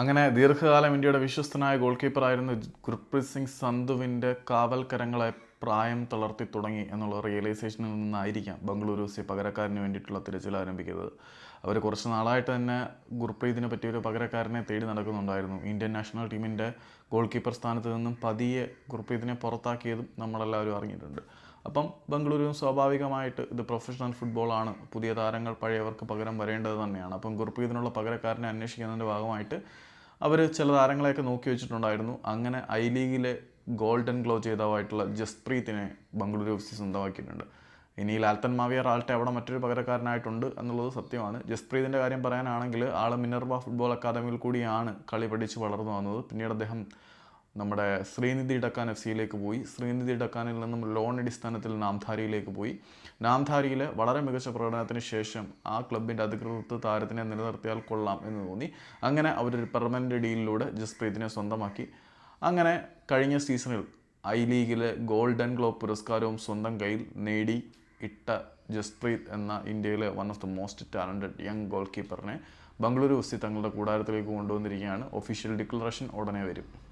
അങ്ങനെ ദീർഘകാലം ഇന്ത്യയുടെ വിശ്വസ്തനായ ഗോൾ കീപ്പറായിരുന്ന ഗുർപ്രീത് സിംഗ് സന്ധുവിന്റെ കാവൽക്കരങ്ങളെ പ്രായം തളർത്തി തുടങ്ങി എന്നുള്ള റിയലൈസേഷനിൽ നിന്നായിരിക്കാം ബംഗളൂരു സി പകരക്കാരന് വേണ്ടിയിട്ടുള്ള തിരച്ചിൽ ആരംഭിക്കുന്നത്. അവർ കുറച്ച് നാളായിട്ട് തന്നെ ഗുർപ്രീതിനെ പറ്റിയൊരു പകരക്കാരനെ തേടി നടക്കുന്നുണ്ടായിരുന്നു. ഇന്ത്യൻ നാഷണൽ ടീമിന്റെ ഗോൾ കീപ്പർ സ്ഥാനത്ത് നിന്നും പതിയെ ഗുർപ്രീതിനെ പുറത്താക്കിയതും നമ്മളെല്ലാവരും അറിഞ്ഞിട്ടുണ്ട്. അപ്പം ബംഗളൂരു സ്വാഭാവികമായിട്ട് ഇത് പ്രൊഫഷണൽ ഫുട്ബോളാണ് പുതിയ താരങ്ങൾ പഴയവർക്ക് പകരം വരേണ്ടത് തന്നെയാണ്. അപ്പം ഗുർപ്രീതിനുള്ള പകരക്കാരനെ അന്വേഷിക്കുന്നതിന്റെ ഭാഗമായിട്ട് അവർ ചില താരങ്ങളെയൊക്കെ നോക്കി വെച്ചിട്ടുണ്ടായിരുന്നു. അങ്ങനെ ഐ ലീഗിലെ ഗോൾഡൻ ഗ്ലോ ജേതാവായിട്ടുള്ള ജസ്പ്രീത്തിനെ ബംഗളൂരു എഫ് സി സ്വന്തമാക്കിയിട്ടുണ്ട്. ഇനി ലാൽത്തൻ മാവിയ ആൾട്ടെ അവിടെ മറ്റൊരു പകരക്കാരനായിട്ടുണ്ട് എന്നുള്ളത് സത്യമാണ്. ജസ്പ്രീതിന്റെ കാര്യം പറയാനാണെങ്കിൽ ആൾ മിനർവ ഫുട്ബോൾ അക്കാദമിയിൽ കൂടിയാണ് കളി പഠിച്ച് വളർന്നു വന്നത്. പിന്നീട് അദ്ദേഹം നമ്മുടെ ശ്രീനിധി ഡക്കാൻ എഫ് സിയിലേക്ക് പോയി. ശ്രീനിധി ഡക്കാനിൽ നിന്നും ലോൺ അടിസ്ഥാനത്തിൽ നാംധാരിയിലേക്ക് പോയി. നാംധാരിയിലെ വളരെ മികച്ച പ്രകടനത്തിന് ശേഷം ആ ക്ലബിന്റെ അധികൃത താരത്തിനെ നിലനിർത്തിയാൽ കൊള്ളാം എന്ന് തോന്നി. അങ്ങനെ അവരൊരു പെർമനന്റ് ഡീലിലൂടെ ജസ്പ്രീതിനെ സ്വന്തമാക്കി. അങ്ങനെ കഴിഞ്ഞ സീസണിൽ ഐ ലീഗിലെ ഗോൾഡൻ ഗ്ലോബ് പുരസ്കാരവും സ്വന്തം കയ്യിൽ നേടി ഇട്ട ജസ്പ്രീത് എന്ന ഇന്ത്യയിലെ one of the most talented young goal കീപ്പറിനെ Bengaluru F C തങ്ങളുടെ കൂടാരത്തിലേക്ക് കൊണ്ടുവന്നിരിക്കുകയാണ്. ഒഫീഷ്യൽ ഡിക്ലറേഷൻ ഉടനെ വരും.